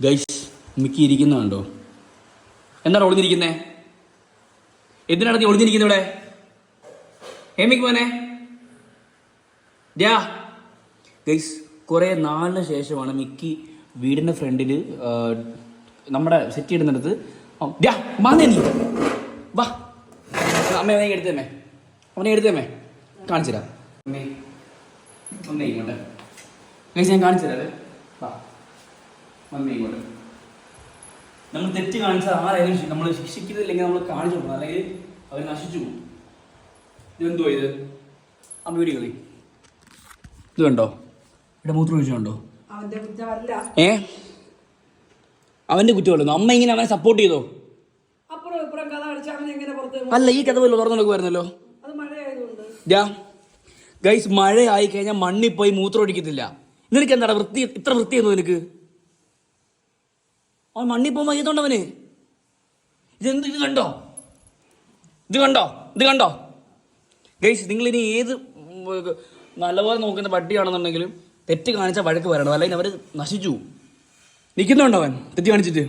Guys Mickey ഇരിക്കുന്നുണ്ടോ എന്താണ് ഒളിഞ്ഞിരിക്കുന്നേ എന്തിനാണ് നീ ഒളിഞ്ഞിരിക്കുന്നത് ഇവിടെ? ഏമിക്ക് മോനെ. ഡാ ഗൈസ് കുറേ നാളിന് ശേഷമാണ് മിക്കി വീടിന്റെ ഫ്രണ്ടിൽ നമ്മുടെ സെറ്റ് ഇടുന്നിടത്ത്. ഡാ മാന്നേ നീ. വാ. അമ്മ അവനെ എടുത്തേമേ അവനെ എടുത്തേമേ കാണിച്ചു തരാം അമ്മേ ഒന്നേ ഇങ്ങോട്ട് ഗൈസ് ഞാൻ കാണിച്ചു തരാം വാ. വന്നേ ഇങ്ങോട്ട് നമ്മൾ തെറ്റ് കാണിച്ചാൽ ആരായാലും നമ്മൾ ശിക്ഷിക്കുന്നില്ലെങ്കിൽ നമ്മൾ കാണിച്ചു കൊടുക്കണം. അല്ലെങ്കിൽ അവർ നശിച്ചു പോകും. ഇതെന്തോ ഇത്? അമ്പൂരി കളി ഇത് കണ്ടോ? ഇവിടെ മൂത്രം ഒഴിച്ചുണ്ടോ ഏ? അവന്റെ കുറ്റമല്ലോ. അമ്മ ഇങ്ങനെ അവനെ സപ്പോർട്ട് ചെയ്തോ? അല്ല ഈ കഥ വല്ലോ തുറന്നു വരുന്നല്ലോ ഗൈസ് മഴ ആയി കഴിഞ്ഞാൽ മണ്ണിൽ പോയി മൂത്രം ഒഴിക്കത്തില്ല. നിനക്ക് എന്താടാ വൃത്തി? ഇത്ര വൃത്തിയെന്നു നിനക്ക്? അവൻ മണ്ണിൽ പോകുമ്പോൾ ചെയ്തോണ്ടവന് ഇതെന്ത് ഇത് കണ്ടോ? ഇത് കണ്ടോ? ഇത് കണ്ടോ? ഗൈസ് നിങ്ങൾ ഇനി ഏത് നല്ലപോലെ നോക്കുന്ന പട്ടിയാണെന്നുണ്ടെങ്കിലും തെറ്റ് കാണിച്ചാൽ വഴക്ക് വരണം അല്ലെങ്കിൽ അവർ നശിച്ചു. നിൽക്കുന്നുണ്ടോ അവൻ? തെറ്റ് കാണിച്ചിട്ട്.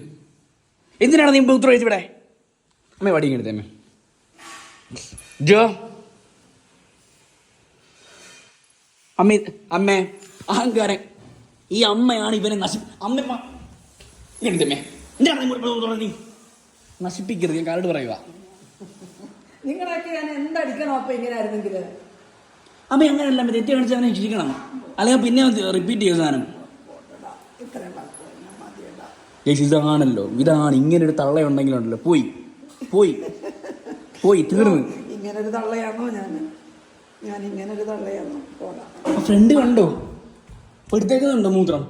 എന്തിനാണ് നീ മൂത്രം ഒഴിച്ചിവിടെ അമ്മ വടി എടുത്തേ അമ്മ. ജോ. അമ്മ അമ്മേ അഹങ്കാരൻ ഈ അമ്മയാണ് ഇവനെ നശി അമ്മ മ- ഇങ്ങ് എടുത്തമ്മേ എന്തിനാണ് നീ നശിപ്പിക്കരുത് ഞാൻ കാരോട് പറയുക നിങ്ങളൊക്കെ ഞാൻ എന്തടിക്കണോ അപ്പൊ ഇങ്ങനെ ആയിരുന്നെങ്കിൽ അമ്മ അങ്ങനെയല്ല തെറ്റ് കാണിച്ച് അവനെ ശിക്ഷിക്കണം അല്ലെങ്കിൽ പിന്നെ റിപ്പീറ്റ് ചെയ്യുന്ന സാധനം. ഇതാണല്ലോ. ഇതാണ് ഇങ്ങനെ ഒരു തള്ളയുണ്ടെങ്കിലുണ്ടല്ലോ. പോയി പോയി പോയി തീർന്നു. ഇങ്ങനെ ഒരു തള്ളയാണോ ഞാൻ? ഞാൻ ഇങ്ങനെ ഒരു തള്ളയാണോ ഫ്രണ്ട് കണ്ടോ? എടുത്തേക്കുന്നുണ്ടോ മൂത്രം?